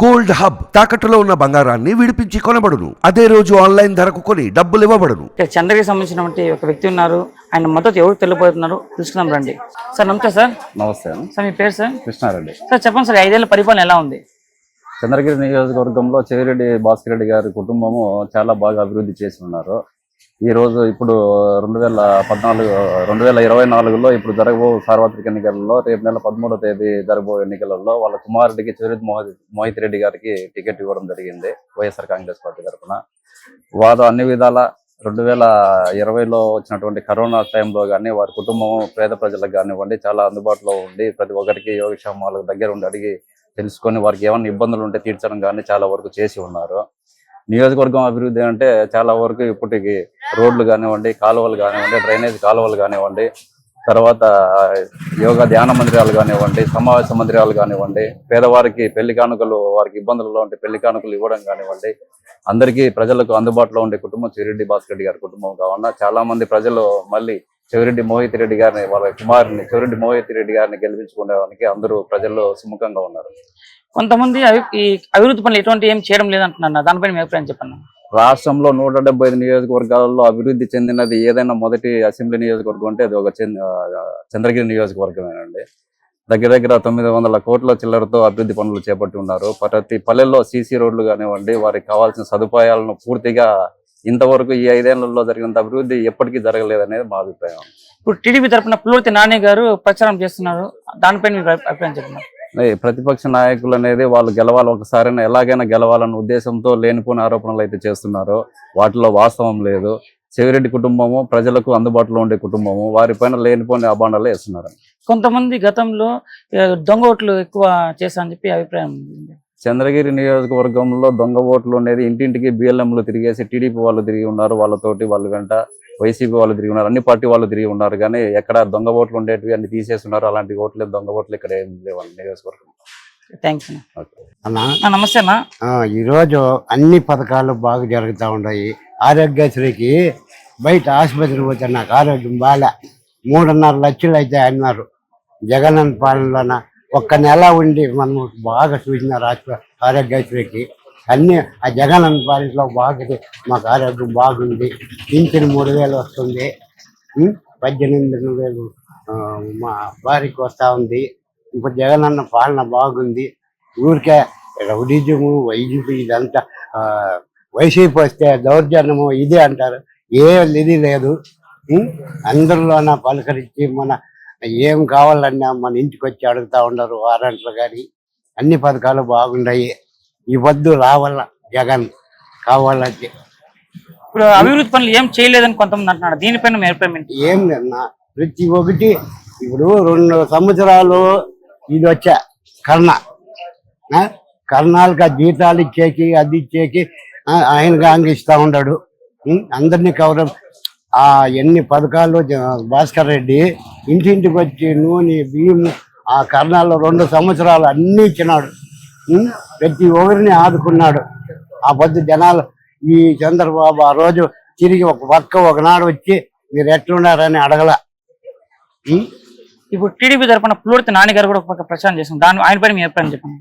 Gold hub తాకట్టులో ఉన్న బంగారాన్ని విడిపించి కొనబడును. అదే రోజు ఆన్లైన్ ధరకు కొని డబ్బులు ఇవ్వబడును. ఇక్కడ చంద్రగిరి సంబంధించినటువంటి ఒక వ్యక్తి ఉన్నారు. ఆయన మద్దతు ఎవరు తెలియబోతున్నారు? తెలుసుకుందాం రండి. సార్ నమస్తే సార్. నమస్తే. సార్ మీ పేరు సార్? కృష్ణారెడ్డి. సార్ చెప్పండి సార్ ఐదేళ్ళ పరిపాలన ఎలా ఉంది? చంద్రగిరి నియోజకవర్గంలో చెవిరెడ్డి భాస్కర్ రెడ్డి గారి కుటుంబము చాలా బాగా అభివృద్ధి చేసి ఉన్నారు. ఈ రోజు ఇప్పుడు రెండు వేల పద్నాలుగు రెండు వేల ఇరవై నాలుగులో ఇప్పుడు జరగబో సార్వత్రిక ఎన్నికలలో రేపు నెల పదమూడో తేదీ జరగబో ఎన్నికలలో వాళ్ళ కుమారుడికి చెవిరెడ్డి మోహిత్ మోహిత్ రెడ్డి గారికి టికెట్ ఇవ్వడం జరిగింది వైఎస్ఆర్ కాంగ్రెస్ పార్టీ తరఫున. వారు అన్ని విధాల రెండు వేల ఇరవైలో వచ్చినటువంటి కరోనా టైంలో కానీ వారి కుటుంబం పేద ప్రజలకు కానివ్వండి చాలా అందుబాటులో ఉండి ప్రతి ఒక్కరికి యోగక్షేమాలకు దగ్గర ఉండి అడిగి తెలుసుకొని వారికి ఏమైనా ఇబ్బందులు ఉంటే తీర్చడం కానీ చాలా వరకు చేసి ఉన్నారు. నియోజకవర్గం అభివృద్ధి అంటే చాలా వరకు ఇప్పటికి రోడ్లు కానివ్వండి కాలువలు కానివ్వండి డ్రైనేజ్ కాలువలు కానివ్వండి తర్వాత యోగా ధ్యాన మందిరాలు కానివ్వండి సమావేశ మందిరాలు కానివ్వండి పేదవారికి పెళ్ళి కానుకలు వారికి ఇబ్బందులలో ఉంటే పెళ్ళి కానుకలు ఇవ్వడం కానివ్వండి అందరికీ ప్రజలకు అందుబాటులో ఉండే కుటుంబం చెవిరెడ్డి భాస్కర్ రెడ్డి గారి కుటుంబం కావున చాలా మంది ప్రజలు మళ్ళీ చెవిరెడ్డి మోహిత్ రెడ్డి గారిని వాళ్ళ కుమారుని చెవిరెడ్డి మోహిత్ రెడ్డి గారిని గెలిపించుకునేవానికి అందరూ ప్రజల్లో సుముఖంగా ఉన్నారు. కొంతమంది అవి ఈ అభివృద్ధి పనులు ఎటువంటి ఏం చేయడం లేదంటున్నారు. దానిపైన మీ అభిప్రాయం చెప్పండి. రాష్ట్రంలో నూట డెబ్బై ఐదు నియోజకవర్గాలలో అభివృద్ధి చెందినది ఏదైనా మొదటి అసెంబ్లీ నియోజకవర్గం అంటే అది ఒక చంద్రగిరి నియోజకవర్గమేనండి. దగ్గర దగ్గర తొమ్మిది వందల కోట్ల చిల్లరతో అభివృద్ధి పనులు చేపట్టి ఉన్నారు. ప్రతి పల్లెల్లో సీసీ రోడ్లు కానివ్వండి వారికి కావాల్సిన సదుపాయాలను పూర్తిగా ఇంతవరకు ఈ ఐదేళ్ళలో జరిగినంత అభివృద్ధి ఎప్పటికీ జరగలేదనేది మా అభిప్రాయం. ఇప్పుడు టీడీపీ తరఫున పుల్లూర్తి నాని గారు ప్రచారం చేస్తున్నారు. దానిపైన మీ అభిప్రాయం చెప్తున్నారు ప్రతిపక్ష నాయకులు అనేది వాళ్ళు గెలవాలి ఒకసారైనా ఎలాగైనా గెలవాలన్న ఉద్దేశంతో లేనిపోయిన ఆరోపణలు అయితే చేస్తున్నారో. వాటిలో వాస్తవం లేదు. చెవిరెడ్డి కుటుంబము ప్రజలకు అందుబాటులో ఉండే కుటుంబము వారిపైన లేనిపోని అభాండాలు వేస్తున్నారు. కొంతమంది గతంలో దొంగ ఓట్లు ఎక్కువ చేశారని చెప్పి అభిప్రాయం. చంద్రగిరి నియోజకవర్గంలో దొంగ ఓట్లు అనేది ఇంటింటికి బిఎల్ఎంలు తిరిగేసి టీడీపీ వాళ్ళు తిరిగి ఉన్నారు వాళ్ళతోటి వాళ్ళ వెంట. వైసీపీ వాళ్ళు తిరిగి ఉన్నారు అన్ని పార్టీ వాళ్ళు తిరిగి ఉన్నారు కానీ ఎక్కడ దొంగ ఓట్లు ఉండేటివి అన్ని తీసేస్తున్నారు అలాంటి ఓట్లు దొంగ ఓట్లు ఇక్కడ ఏం లేవండి నియోజకవర్గం థ్యాంక్స్ అన్న. ఓకే. అన్నా ఆ, నమస్తే అన్న. ఈరోజు అన్ని పథకాలు బాగా జరుగుతూ ఉన్నాయి. ఆరోగ్యశ్రీకి బయట ఆసుపత్రికి పోతే నాకు ఆరోగ్యం బాగా మూడున్నర లక్షలు అయితే అన్నారు. జగనన్న పాలనలోన ఒక్క నెల ఉండి మనం బాగా చూసినారు ఆరోగ్యశ్రీకి. అన్ని ఆ జగనన్న పాలనలో బాగుంది మాకు ఆరోగ్యం బాగుంది. పింఛన్ మూడు వేలు వస్తుంది. పద్దెనిమిది వేలు మా భార్యకి వస్తూ ఉంది. ఇప్పుడు జగనన్న పాలన బాగుంది. ఊరికే రౌడిజము వైజీపీ ఇదంతా వైసీపీ వస్తే దౌర్జన్యము ఇదే అంటారు. ఏ ఇది లేదు. అందరిలోన పలకరించి మన ఏం కావాలన్నా మన ఇంటికి వచ్చి అడుగుతా ఉండరు వారంట్లు కానీ అన్ని పథకాలు బాగున్నాయి ఈ వద్దు రావాల జగన్ కావాలంటే ఇప్పుడు అభివృద్ధి పనులు ఏం చేయలేదని కొంతమంది అంటున్నారు దీనిపైన ఏం లేదన్నా ప్రతి ఒక్కటి ఇప్పుడు రెండు సంవత్సరాలు ఇది వచ్చా కర్ణ? కర్ణాలకు ఆ జీతాలు ఇచ్చేకి అది ఇచ్చేకి ఆ, ఆయన గాంగి ఇస్తా ఉన్నాడు? అందరినీ కవర్ ఆ ఎన్ని పథకాలు భాస్కర్ రెడ్డి ఇంటింటికి వచ్చి నూనె బియ్యం ఆ కర్ణాల్లో రెండు సంవత్సరాలు అన్ని ఇచ్చినాడు? ప్రతి ఒక్కరిని ఆదుకున్నాడు. ఆ పొద్దు జనాలు ఈ చంద్రబాబు ఆ రోజు తిరిగి ఒక పక్క ఒకనాడు వచ్చి మీరు ఎట్లున్నారని అడగల? ఇప్పుడు టీడీపీ పుల్లూర్తి నాని గారు కూడా ఒక పక్క ప్రచారం చేస్తున్నారు దాని ఆయన పైన మీ అభిప్రాయం చెప్పండి.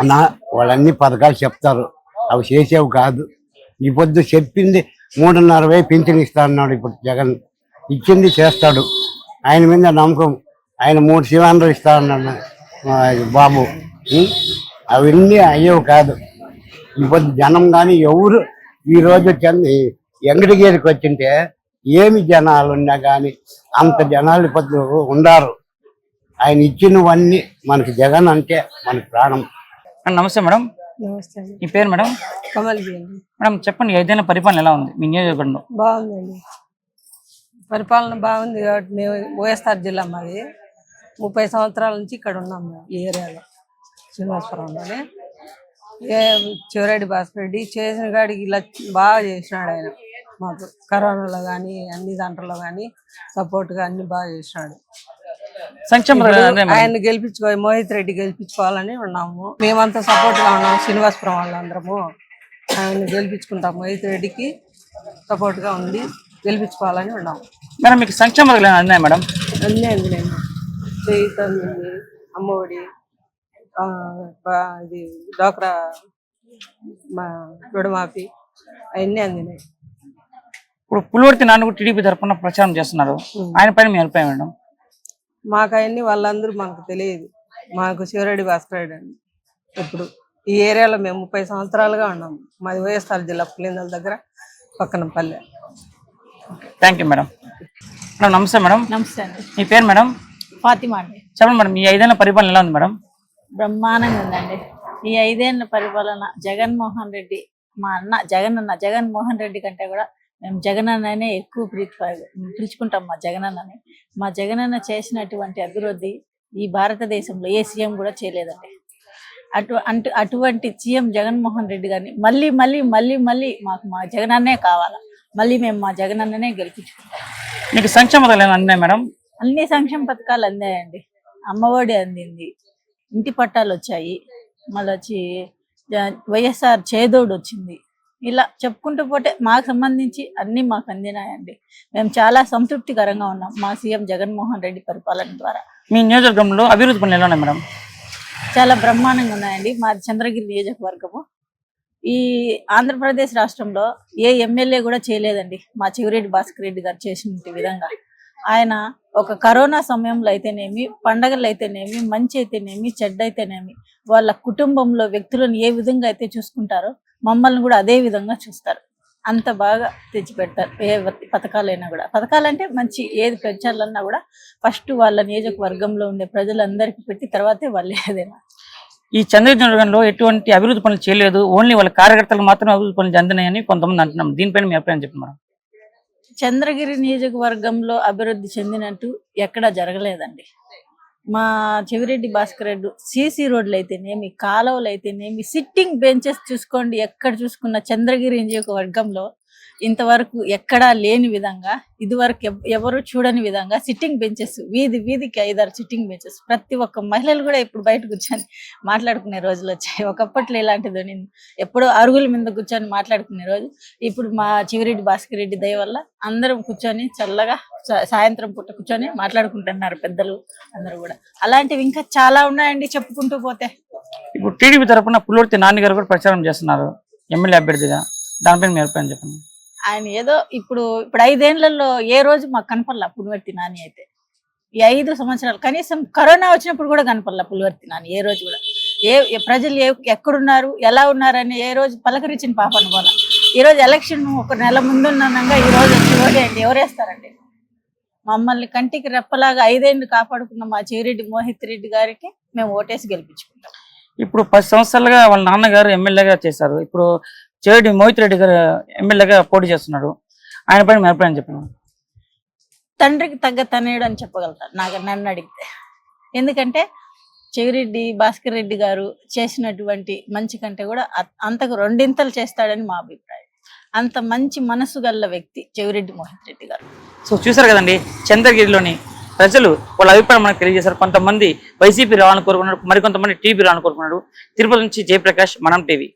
అన్న వాళ్ళన్ని పథకాలు చెప్తారు. అవి చేసేవి కాదు. ఈ పొద్దు చెప్పింది మూడున్నర వేలు పింఛన్ ఇస్తా అన్నాడు ఇప్పుడు జగన్. ఇచ్చింది చేస్తాడు. ఆయన మీద నమ్మకం. ఆయన మూడు సిలిండర్ ఇస్తా అన్నాడు బాబు? అవన్నీ అయ్యేవి కాదు. ఈ పొద్దు జనం కానీ ఎవరు ఈ రోజు చంద ఎంగడిగేరికి వచ్చింటే ఏమి జనాలు ఉన్నా కానీ అంత జనాలు పొద్దు ఉండారు. ఆయన ఇచ్చినవన్నీ మనకి జగన్ అంటే మనకి ప్రాణం. నమస్తే మేడం. నమస్తే అండి. మీ పేరు మేడం? మేడం చెప్పండి ఐదేళ్ళ పరిపాలన ఎలా ఉంది? మీ నియోజకవర్గంలో. బాగుందండి. పరిపాలన బాగుంది కాబట్టి మేము వైఎస్ఆర్ జిల్లా మాది. ముప్పై సంవత్సరాల నుంచి ఇక్కడ ఉన్నాం మేము ఈ ఏరియాలో. శ్రీనివాసపురంలోనే ఏ చివరెడ్డి భాస్కర్ రెడ్డి చేసిన కాడికి ఇలా బాగా చేసినాడు ఆయన. మాకు కరోనాలో కానీ అన్ని దాంట్లో కానీ సపోర్ట్గా అన్ని బాగా చేసినాడు. సంక్షేమ. ఆయన గెలిపించుకో మోహిత్ రెడ్డి గెలిపించుకోవాలని ఉన్నాము. మేమంతా సపోర్ట్గా ఉన్నాము శ్రీనివాసపురం వాళ్ళందరము. ఆయన గెలిపించుకుంటాం మోహిత్ రెడ్డికి సపోర్ట్గా ఉండి గెలిపించుకోవాలని ఉన్నాము మేడం మీకు సంక్షేమ అందినాయి మేడం? అన్నీ అందిలేము చేయిత అందింది అమ్మఒడి ఇది డోక్రా మా రుణమాఫీ అవన్నీ అందినాయి. ఇప్పుడు పులివర్తి నాన్న కూడా టీడీపీ తరఫున ప్రచారం చేస్తున్నారు. ఆయన పైన మీ అభిప్రాయం మేడం? మాకు అవన్నీ వాళ్ళందరూ మాకు తెలియదు. మాకు శివరెడ్డి భాస్కర్ అండి. ఇప్పుడు ఈ ఏరియాలో మేము ముప్పై సంవత్సరాలుగా ఉన్నాము మాది వైఎస్ఆర్ జిల్లా పులిందల దగ్గర పక్కన పల్లె. థ్యాంక్ యూ మేడం మేడం నమస్తే మేడం నమస్తే అండి. మీ పేరు మేడం ఫాతిమా అండి. చెప్పండి మేడం ఈ ఐదేళ్ళ పరిపాలన ఎలా ఉంది మేడం బ్రహ్మాండంగా ఉందండి. ఈ ఐదేళ్ళ పరిపాలన జగన్మోహన్ రెడ్డి మా అన్న జగన్ అన్న జగన్మోహన్ రెడ్డి కంటే కూడా మేము జగన్ అన్ననే ఎక్కువ ప్రీతి పిలుచుకుంటాం మా జగన్ అన్నని. మా జగన్ అన్న చేసినటువంటి అభివృద్ధి ఈ భారతదేశంలో ఏ సీఎం కూడా చేయలేదండి. అటు అంటు అటువంటి సీఎం జగన్మోహన్ రెడ్డి గారిని మళ్ళీ మళ్ళీ మళ్ళీ మళ్ళీ మాకు మా జగన్ అన్నే కావాలా? మళ్ళీ మేము మా జగన్ అన్ననే గెలిపించుకుంటాం. మీకు సంక్షేమ పథకాలు అందినాయి మేడం? అన్ని సంక్షేమ పథకాలు అందాయండి. అమ్మఒడి అందింది. ఇంటి పట్టాలు వచ్చాయి. మళ్ళీ వచ్చి వైఎస్ఆర్ చేదోడు వచ్చింది. ఇలా చెప్పుకుంటూ పోతే మాకు సంబంధించి అన్ని మాకు అందినాయండి. మేము చాలా సంతృప్తికరంగా ఉన్నాం మా సీఎం జగన్మోహన్ రెడ్డి పరిపాలన ద్వారా. మీ నియోజకవర్గంలో అభివృద్ధి పనులు ఎలా ఉన్నాయి మేడం? చాలా బ్రహ్మాండంగా ఉన్నాయండి. మాది చంద్రగిరి నియోజకవర్గము. ఈ ఆంధ్రప్రదేశ్ రాష్ట్రంలో ఏ ఎమ్మెల్యే కూడా చేయలేదండి. మా చివరెడ్డి భాస్కర్ రెడ్డి గారు చేసిన విధంగా. ఆయన ఒక కరోనా సమయంలో అయితేనేమి పండగలు అయితేనేమి మంచి అయితేనేమి చెడ్డ అయితేనేమి వాళ్ళ కుటుంబంలో వ్యక్తులను ఏ విధంగా అయితే చూసుకుంటారో మమ్మల్ని కూడా అదే విధంగా చూస్తారు. అంత బాగా తెచ్చిపెడతారు. ఏ పథకాలైనా కూడా. పథకాలంటే మంచి ఏది పెంచాలన్నా కూడా ఫస్ట్ వాళ్ళ నియోజకవర్గంలో ఉండే ప్రజలందరికీ పెట్టి తర్వాతే వాళ్ళు ఏదైనా ఈ చంద్రగిరి ఎటువంటి అభివృద్ధి పనులు చేయలేదు. ఓన్లీ వాళ్ళ కార్యకర్తలకు మాత్రమే అభివృద్ధి పనులు అందినాయని కొంతమంది అంటున్నాం దీనిపైన మీ అభిప్రాయం చెప్పండి చంద్రగిరి నియోజకవర్గంలో అభివృద్ధి చెందినట్టు ఎక్కడా జరగలేదండి. మా చెవిరెడ్డి భాస్కర్ రెడ్డి సీసీ రోడ్లు అయితేనేమి కాలువలు అయితేనేమి సిట్టింగ్ బెంచెస్ చూసుకోండి ఎక్కడ చూసుకున్న చంద్రగిరి నియోజకవర్గంలో ఇంతవరకు ఎక్కడా లేని విధంగా ఇదివరకు ఎవరు చూడని విధంగా సిట్టింగ్ బెంచెస్ వీధి వీధికి ఐదారు సిట్టింగ్ బెంచెస్ ప్రతి ఒక్క మహిళలు కూడా ఇప్పుడు బయట కూర్చొని మాట్లాడుకునే రోజులు వచ్చాయి. ఒకప్పట్లో ఇలాంటిది నేను ఎప్పుడో అరుగుల మీద కూర్చొని మాట్లాడుకునే రోజు. ఇప్పుడు మా చివిరెడ్డి భాస్కర్ రెడ్డి దయ వల్ల అందరం కూర్చొని చల్లగా సాయంత్రం పూట కూర్చొని మాట్లాడుకుంటున్నారు పెద్దలు అందరూ కూడా. అలాంటివి ఇంకా చాలా ఉన్నాయండి చెప్పుకుంటూ పోతే. ఇప్పుడు టీడీపీ తరఫున పుల్లూర్తి నాన్నగారు గారు కూడా ప్రచారం చేస్తున్నారు. ఎమ్మెల్యే అభ్యర్థిగా. దానిపైన మీ అభిప్రాయం చెప్పండి. ఆయన ఏదో ఇప్పుడు ఇప్పుడు ఐదేళ్ళలో ఏ రోజు మాకు కనపడలా పులివర్తి నాని అయితే? ఈ ఐదు సంవత్సరాలు కనీసం కరోనా వచ్చినప్పుడు కూడా కనపడలా పులివర్తి నాని ఏ రోజు కూడా? ఏ ప్రజలు ఏ ఎక్కడున్నారు ఎలా ఉన్నారని ఏ రోజు పలకరించిన పాప అనుకోవాల ఈ రోజు ఎలక్షన్ ఒక నెల ముందున్నాగా ఈ రోజు వచ్చి ఓటేయండి ఎవరేస్తారండి? మమ్మల్ని కంటికి రెప్పలాగా ఐదేళ్ళు కాపాడుకున్న మా చివరెడ్డి మోహిత్ రెడ్డి గారికి మేము ఓటేసి గెలిపించుకుంటాం. ఇప్పుడు పది సంవత్సరాలుగా వాళ్ళ నాన్నగారు ఎమ్మెల్యేగా చేశారు. ఇప్పుడు చెవిడి మోహిత్ రెడ్డి గారు ఎమ్మెల్యేగా పోటీ చేస్తున్నాడు. ఆయన పైన మీ అభిప్రాయం చెప్పండి. తండ్రికి తగ్గ తనయుడు అని చెప్పగలుగుతాను నాకు నన్ను అడిగితే. ఎందుకంటే చెవిరెడ్డి భాస్కర్ రెడ్డి గారు చేసినటువంటి మంచి కంటే కూడా అంతకు రెండింతలు చేస్తాడని మా అభిప్రాయం. అంత మంచి మనసు గల్ల వ్యక్తి చెవిరెడ్డి మోహిత్ రెడ్డి గారు. సో చూసారు కదండి చంద్రగిరిలోని ప్రజలు వాళ్ళ అభిప్రాయం మనకు తెలియజేశారు. కొంతమంది వైసీపీ రావాలని కోరుకున్నారు మరికొంతమంది టీడీపీ రావాలని కోరుకున్నారు తిరుపతి నుంచి జయప్రకాష్ మనం టీవీ.